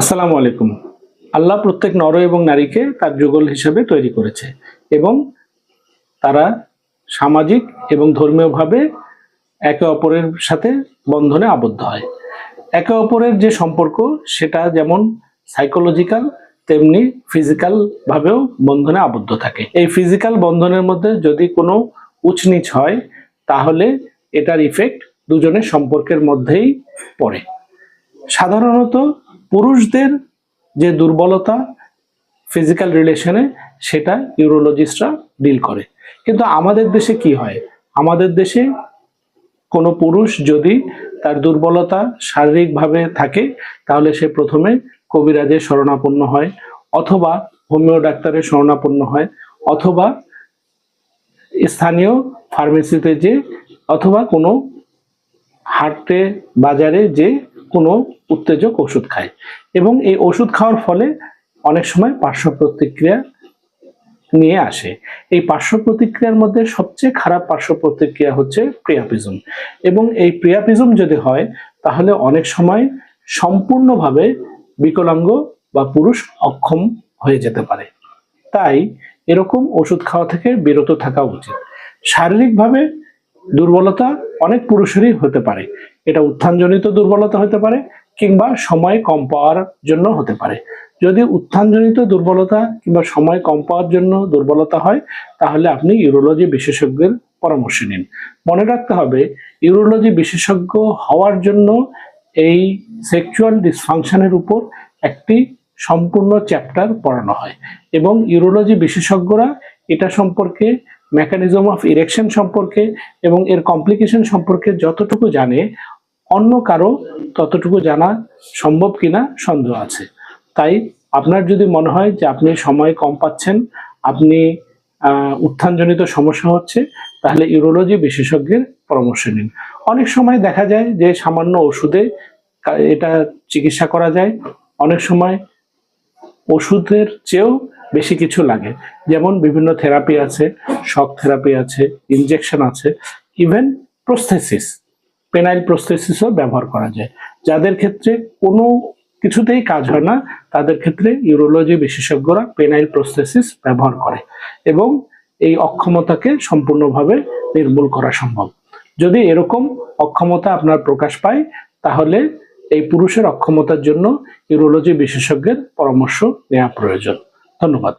আসসালামু আলাইকুম। আল্লাহ প্রত্যেক নর এবং নারীকে তার যুগল হিসেবে তৈরি করেছে এবং তারা সামাজিক এবং ধর্মীয়ভাবে একে অপরের সাথে বন্ধনে আবদ্ধ হয়। একে অপরের যে সম্পর্ক, সেটা যেমন সাইকোলজিক্যাল তেমনি ফিজিক্যাল ভাবেও বন্ধনে আবদ্ধ থাকে। এই ফিজিক্যাল বন্ধনের মধ্যে যদি কোনো উচনিচ হয়, তাহলে এটার ইফেক্ট দুজনের সম্পর্কের মধ্যেই পড়ে। সাধারণত পুরুষদের যে দুর্বলতা ফিজিক্যাল রিলেশনে সেটা ইউরোলজিস্টরা ডিল করে। কিন্তু আমাদের দেশে কি হয়? আমাদের দেশে কোনো পুরুষ যদি তার দুর্বলতা শারীরিকভাবে থাকে, তাহলে সে প্রথমে কবিরাজের শরণাপন্ন হয়, অথবা হোমিও ডাক্তারের শরণাপন্ন হয়, অথবা স্থানীয় ফার্মেসিতে যে, অথবা কোনো হাটে, বাজারে যে কোনো উত্তেজক ওষুধ খায়। এবং এই ওষুধ খাওয়ার ফলে অনেক সময় পার্শ্ব প্রতিক্রিয়া নিয়ে আসে। এই পার্শ্ব প্রতিক্রিয়ার মধ্যে সবচেয়ে খারাপ পার্শ্ব প্রতিক্রিয়া হচ্ছে প্রিয়াপিজম। এবং এই প্রিয়াপিজম যদি হয়, তাহলে অনেক সময় সম্পূর্ণভাবে বিকলাঙ্গ বা পুরুষ অক্ষম হয়ে যেতে পারে। তাই এরকম ওষুধ খাওয়া থেকে বিরত থাকা উচিত। শারীরিকভাবে দুর্বলতা অনেক পুরুষেরই হতে পারে। এটা উত্থানজনিত দুর্বলতা হতে পারে কিংবা সময় কম পাওয়ার জন্য হতে পারে। যদি উত্থানজনিত দুর্বলতা কিংবা সময় কম পাওয়ার জন্য দুর্বলতা হয়, তাহলে আপনি ইউরোলজি বিশেষজ্ঞের পরামর্শ নিন। মনে রাখতে হবে, ইউরোলজি বিশেষজ্ঞ হওয়ার জন্য এই সেক্সুয়াল ডিসফাংশনের উপর একটি সম্পূর্ণ চ্যাপ্টার পড়ানো হয় এবং ইউরোলজি বিশেষজ্ঞরা এটা সম্পর্কে মেকানিজম অফ ইরেকশন সম্পর্কে এবং এর কমপ্লিকেশন সম্পর্কে যতটুকু জানে অন্য কারও ততটুকু জানা সম্ভব কিনা সন্দেহ আছে। তাই আপনার যদি মনে হয় যে আপনি সময় কম পাচ্ছেন, আপনি উত্থানজনিত সমস্যা হচ্ছে, তাহলে ইউরোলজি বিশেষজ্ঞের পরামর্শ নিন। অনেক সময় দেখা যায় যে সামান্য ওষুধে এটা চিকিৎসা করা যায়। অনেক সময় ওষুধের চেয়েও বেশি কিছু লাগে। যেমন বিভিন্ন থেরাপি আছে, শক থেরাপি আছে, ইনজেকশন আছে, ইভেন প্রস্থেসিস। পেনাইল প্রস্থেসিসও ব্যবহার করা যায়। যাদের ক্ষেত্রে কোনো কিছুতেই কাজ হয় না, তাদের ক্ষেত্রে ইউরোলজি বিশেষজ্ঞরা পেনাইল প্রস্থেসিস ব্যবহার করে এবং এই অক্ষমতাকে সম্পূর্ণভাবে নির্মূল করা সম্ভব। যদি এরকম অক্ষমতা আপনার প্রকাশ পায়, তাহলে এই পুরুষের অক্ষমতার জন্য ইউরোলজি বিশেষজ্ঞের পরামর্শ নেওয়া প্রয়োজন। ধন্যবাদ।